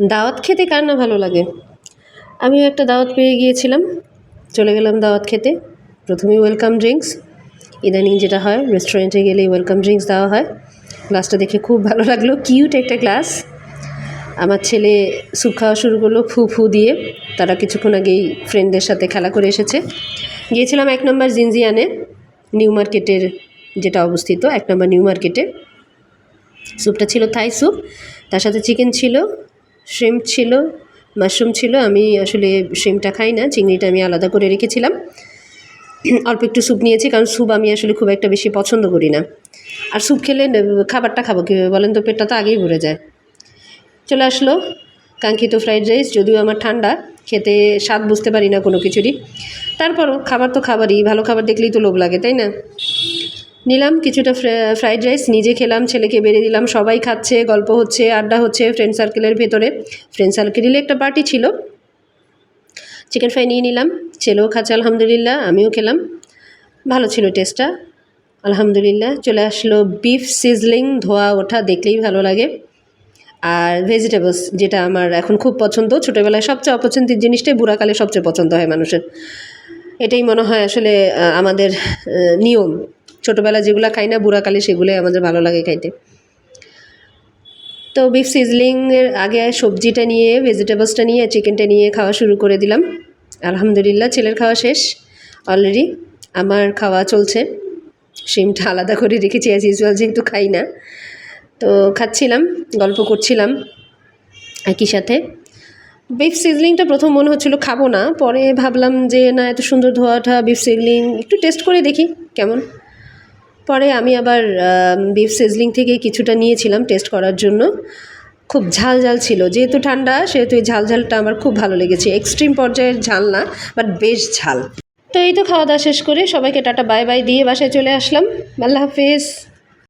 দাওয়াত খেতে কার না ভালো লাগে? আমিও একটা দাওয়াত পেয়ে গিয়েছিলাম। চলে গেলাম দাওয়াত খেতে। প্রথমেই ওয়েলকাম ড্রিঙ্কস ইদানিং যেটা হয় রেস্টুরেন্টে গেলে ওয়েলকাম ড্রিঙ্কস দেওয়া হয়। গ্লাসটা দেখে খুব ভালো লাগল। কিউট একটা গ্লাস আমার ছেলে স্যুপ খাওয়া শুরু করল ফু ফু দিয়ে। তারা কিছুক্ষণ আগেই ফ্রেন্ডদের সাথে খেলা করে এসেছে। গিয়েছিলাম এক নম্বর জিনজিয়ানে নিউ মার্কেটের যেটা অবস্থিত, এক নম্বর নিউ মার্কেটে স্যুপটা ছিল থাই স্যুপ তার সাথে চিকেন ছিল। শ্রিম্প ছিল মাশরুম ছিল, আমি আসলে শ্রিমটা খাই না, চিংড়িটা আমি আলাদা করে রেখেছিলাম। অল্প একটু স্যুপ নিয়েছি, কারণ স্যুপ আমি আসলে খুব একটা বেশি পছন্দ করি না। আর স্যুপ খেলে খাবারটা খাব কীভাবে বলেন তো, পেটটা তো আগেই ভরে যায়। চলে আসলো কাঙ্ক্ষিত ফ্রাইড রাইস যদিও আমার ঠান্ডা, খেতে স্বাদ বুঝতে পারি না কোনো কিছুরই। তারপরও খাবার তো খাবারই, ভালো খাবার দেখলেই তো লোভ লাগে, তাই না? নিলাম কিছুটা ফ্রাইড রাইস নিজে খেলাম, ছেলেকে বেড়ে দিলাম, সবাই খাচ্ছে, গল্প হচ্ছে, আড্ডা হচ্ছে ফ্রেন্ড সার্কেলের ভেতরে। ফ্রেন্ড সার্কেলে একটা পার্টি ছিল। চিকেন ফ্রাই নিয়ে নিলাম, ছেলেও খাচ্ছে, আলহামদুলিল্লাহ, আমিও খেলাম। ভালো ছিল টেস্টটা আলহামদুলিল্লাহ, চলে আসলো বিফ সিজলিং ধোয়া, ওঠা, দেখলেই ভালো লাগে। আর ভেজিটেবলস যেটা আমার এখন খুব পছন্দ, ছোটোবেলায় সবচেয়ে অপছন্দের জিনিসটাই বুড়াকালে সবচেয়ে পছন্দ হয় মানুষের। এটাই মনে হয় আসলে আমাদের নিয়ম। ছোটোবেলা যেগুলো খাই না বুড়াকালে সেগুলোই আমাদের ভালো লাগে খাইতে। তো বিফ সিজলিংয়ের আগে সবজিটা নিয়ে ভেজিটেবলসটা নিয়ে চিকেনটা নিয়ে খাওয়া শুরু করে দিলাম। আলহামদুলিল্লাহ, ছেলের খাওয়া শেষ অলরেডি আমার খাওয়া চলছে। শিমটা আলাদা করে রেখেছি অ্যাজ ইউজুয়াল যেহেতু খাই না। তো খাচ্ছিলাম, গল্প করছিলাম একই সাথে। বিফ সিজলিংটা প্রথম মনে হচ্ছিল খাব না, পরে ভাবলাম যে না, এত সুন্দর ধোয়াটা বিফ সিজলিং একটু টেস্ট করে দেখি কেমন। পরে আমি আবার বিফ সিজলিং থেকে কিছুটা নিয়েছিলাম টেস্ট করার জন্য। খুব ঝাল ঝাল ছিল। যেহেতু ঠান্ডা, সেহেতু এই ঝাল ঝালটা আমার খুব ভালো লেগেছে। এক্সট্রিম পর্যায়ের ঝাল না বাট বেশ ঝাল। তো এই তো খাওয়া দাওয়া শেষ করে সবাইকে টাটা বাই বাই দিয়ে বাসায় চলে আসলাম। আল্লাহ হাফেজ।